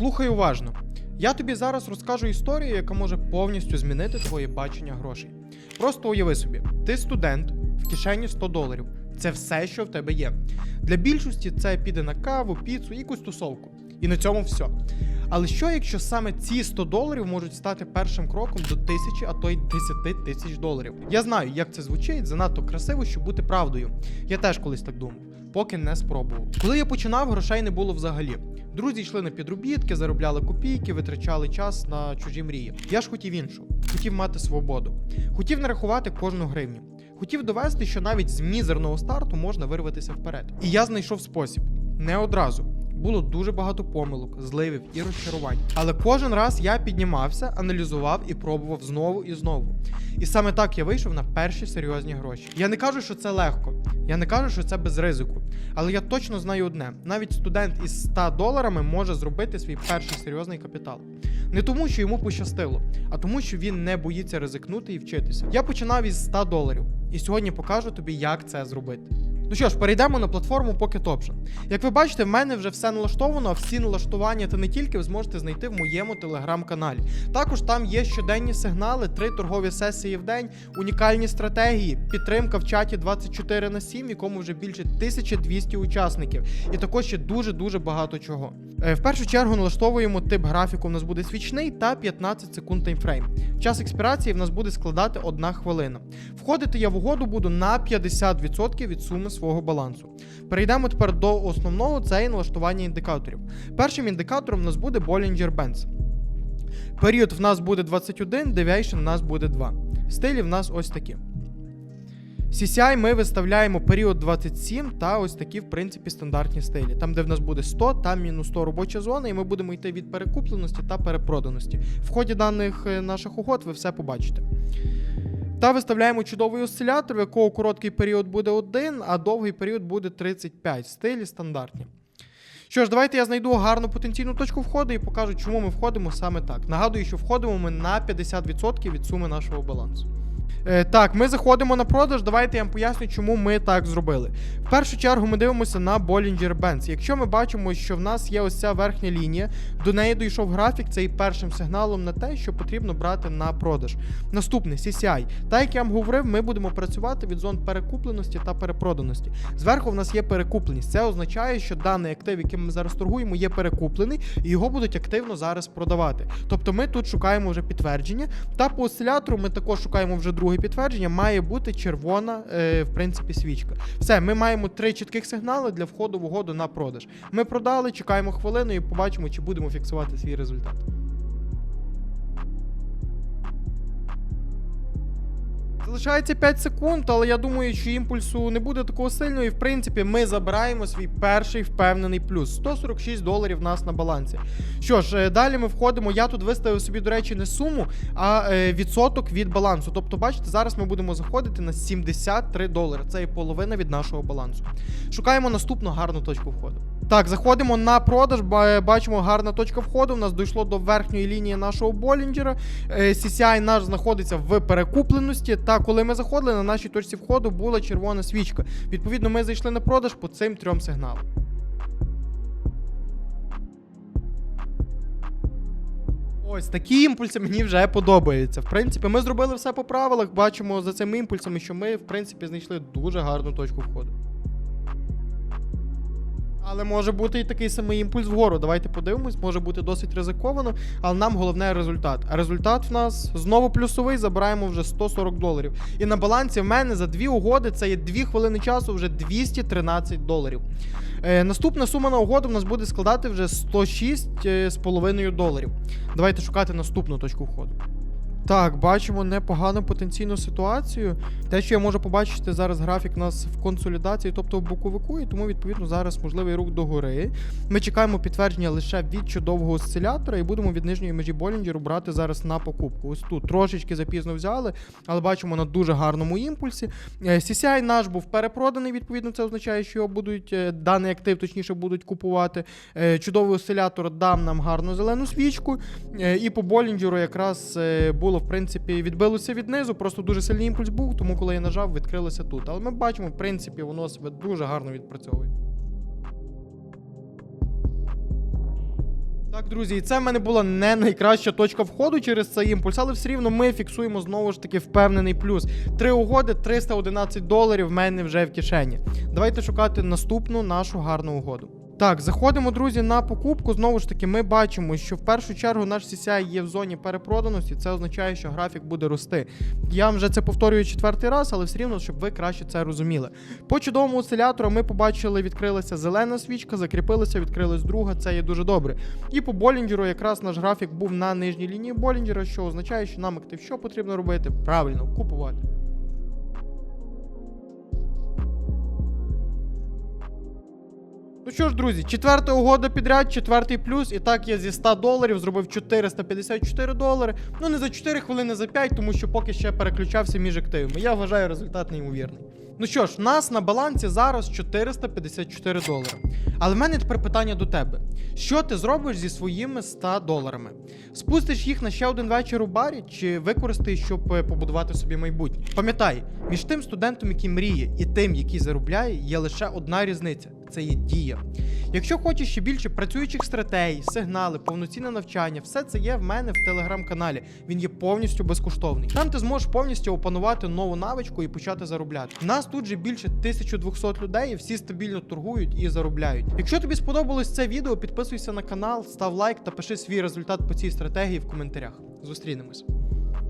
Слухай уважно. Я тобі зараз розкажу історію, яка може повністю змінити твоє бачення грошей. Просто уяви собі, ти студент, в кишені 100 доларів. Це все, що в тебе є. Для більшості це піде на каву, піцу, якусь тусовку. І на цьому все. Але що, якщо саме ці 100 доларів можуть стати першим кроком до тисячі, а то й 10 тисяч доларів? Я знаю, як це звучить, занадто красиво, щоб бути правдою. Я теж колись так думав, поки не спробував. Коли я починав, грошей не було взагалі. Друзі йшли на підробітки, заробляли копійки, витрачали час на чужі мрії. Я ж хотів іншого, хотів мати свободу, хотів нарахувати кожну гривню. Хотів довести, що навіть з мізерного старту можна вирватися вперед. І я знайшов спосіб не одразу. Було дуже багато помилок, зливів і розчарувань. Але кожен раз я піднімався, аналізував і пробував знову і знову. І саме так я вийшов на перші серйозні гроші. Я не кажу, що це легко, я не кажу, що це без ризику. Але я точно знаю одне: навіть студент із 100 доларами може зробити свій перший серйозний капітал. Не тому, що йому пощастило, а тому, що він не боїться ризикнути і вчитися. Я починав із 100 доларів, і сьогодні покажу тобі, як це зробити. Ну що ж, перейдемо на платформу Pocket Option. Як ви бачите, в мене вже все налаштовано, а всі налаштування та не тільки ви зможете знайти в моєму телеграм-каналі. Також там є щоденні сигнали, три торгові сесії в день, унікальні стратегії, підтримка в чаті 24 на 7, в якому вже більше 1200 учасників. І також ще дуже-дуже багато чого. Е, В першу чергу налаштовуємо тип графіку, у нас буде свічний та 15 секунд таймфрейм. Час експірації в нас буде складати 1 хвилина. Входити я в угоду буду на 50% від суми свого балансу. Перейдемо тепер до основного це є налаштування індикаторів. Першим індикатором у нас буде Bollinger Bands. Період в нас буде 21, Deviation в нас буде 2. Стилі в нас ось такі. CCI ми виставляємо період 27 та ось такі, в принципі, стандартні стилі. Там, де в нас буде 100, там мінус 100 робоча зона, і ми будемо йти від перекупленості та перепроданості. В ході даних е, наших угод ви все побачите. Та виставляємо чудовий осцилятор, в якого короткий період буде 1, а довгий період буде 35. Стилі стандартні. Що ж, давайте я знайду гарну потенційну точку входу і покажу, чому ми входимо саме так. Нагадую, що входимо ми на 50% від суми нашого балансу. Е, так, ми заходимо на продаж. Давайте я вам поясню, чому ми так зробили. В першу чергу ми дивимося на Bollinger Bands. Якщо ми бачимо, що в нас є ось ця верхня лінія, до неї дійшов графік, це і першим сигналом на те, що потрібно брати на продаж. Наступне CCI. Так як я вам говорив, ми будемо працювати від зон перекупленості та перепроданості. Зверху в нас є перекупленість. Це означає, що даний актив, яким ми зараз торгуємо, є перекуплений, і його будуть активно зараз продавати. Тобто ми тут шукаємо вже підтвердження. Та по осцилятору ми також шукаємо вже друге підтвердження. Має бути червона, е, в принципі, свічка. Все, ми маємо три чітких сигнали для входу в угоду на продаж. Ми продали, чекаємо хвилину і побачимо, чи будемо фіксувати свій результат. Залишається 5 секунд, але я думаю, що імпульсу не буде такого сильного. І в принципі, ми забираємо свій перший впевнений плюс 146 доларів в нас на балансі. Що ж, е, далі ми входимо. Я тут виставив собі, до речі, не суму, а е, відсоток від балансу. Тобто, бачите, зараз ми будемо заходити на 73 долари. Це і половина від нашого балансу. Шукаємо наступну гарну точку входу. Так, заходимо на продаж. Бачимо гарна точка входу. У нас дійшло до верхньої лінії нашого Болінджера. Е, CCI наш знаходиться в перекупленості. Та коли ми заходили, на нашій точці входу була червона свічка. Відповідно, ми зайшли на продаж по цим трьом сигналам. Ось такі імпульси мені вже подобаються. В принципі, ми зробили все по правилах. Бачимо за цими імпульсами, що ми, в принципі, знайшли дуже гарну точку входу. Але може бути і такий самий імпульс вгору. Давайте подивимось, може бути досить ризиковано, але нам головне результат. А результат в нас знову плюсовий, забираємо вже 140 доларів. І на балансі в мене за дві угоди це є 2 хвилини часу, вже 213 доларів. Е, наступна сума на угоду в нас буде складати вже 106,5 доларів. Давайте шукати наступну точку входу. Так, бачимо непогану потенційну ситуацію. Те, що я можу побачити зараз графік у нас в консолідації, тобто в боковику, і тому відповідно зараз можливий рух догори. Ми чекаємо підтвердження лише від чудового осцилятора і будемо від нижньої межі Болінджеру брати зараз на покупку. Ось тут трошечки запізно взяли, але бачимо на дуже гарному імпульсі. Е, CCI наш був перепроданий, відповідно, це означає, що його будуть е, даний актив, точніше, будуть купувати. Е, Чудовий осцилятор дам нам гарну зелену свічку. І по Болінджеру якраз було, в принципі, відбилося від низу, просто дуже сильний імпульс був, тому коли я нажав, відкрилося тут. Але ми бачимо, в принципі, воно себе дуже гарно відпрацьовує. Так, друзі, і це в мене була не найкраща точка входу через цей імпульс, але все рівно ми фіксуємо знову ж таки впевнений плюс. Три угоди, 311 доларів в мене вже в кишені. Давайте шукати наступну нашу гарну угоду. Так, заходимо, друзі, на покупку. Знову ж таки, ми бачимо, що в першу чергу наш CCI є в зоні перепроданості. Це означає, що графік буде рости. Я вже це повторюю четвертий раз, але все рівно, щоб ви краще це розуміли. По чудовому осцилятору ми побачили, відкрилася зелена свічка, закріпилася, відкрилась друга. Це є дуже добре. І по Болінджеру якраз наш графік був на нижній лінії Болінджера, що означає, що нам актив що потрібно робити? Правильно, купувати. Ну що ж, друзі, четверта угода підряд, четвертий плюс. І так я зі 100 доларів зробив 454 долари. Ну не за 4 хвилини, за 5, тому що поки ще переключався між активами. Я вважаю результат неймовірний. Ну що ж, в нас на балансі зараз 454 долари. Але в мене тепер питання до тебе: що ти зробиш зі своїми 100 доларами? Спустиш їх на ще один вечір у барі, чи використаєш, щоб е, побудувати собі майбутнє? Пам'ятай, між тим студентом, який мріє, і тим, який заробляє, є лише одна різниця це є дія. Якщо хочеш ще більше працюючих стратегій, сигнали, повноцінне навчання, все це є в мене в телеграм-каналі. Він є повністю безкоштовний. Там ти зможеш повністю опанувати нову навичку і почати заробляти. Нас тут же більше 1200 людей, і всі стабільно торгують і заробляють. Якщо тобі сподобалось це відео, підписуйся на канал, став лайк та пиши свій результат по цій стратегії в коментарях. Зустрінемось.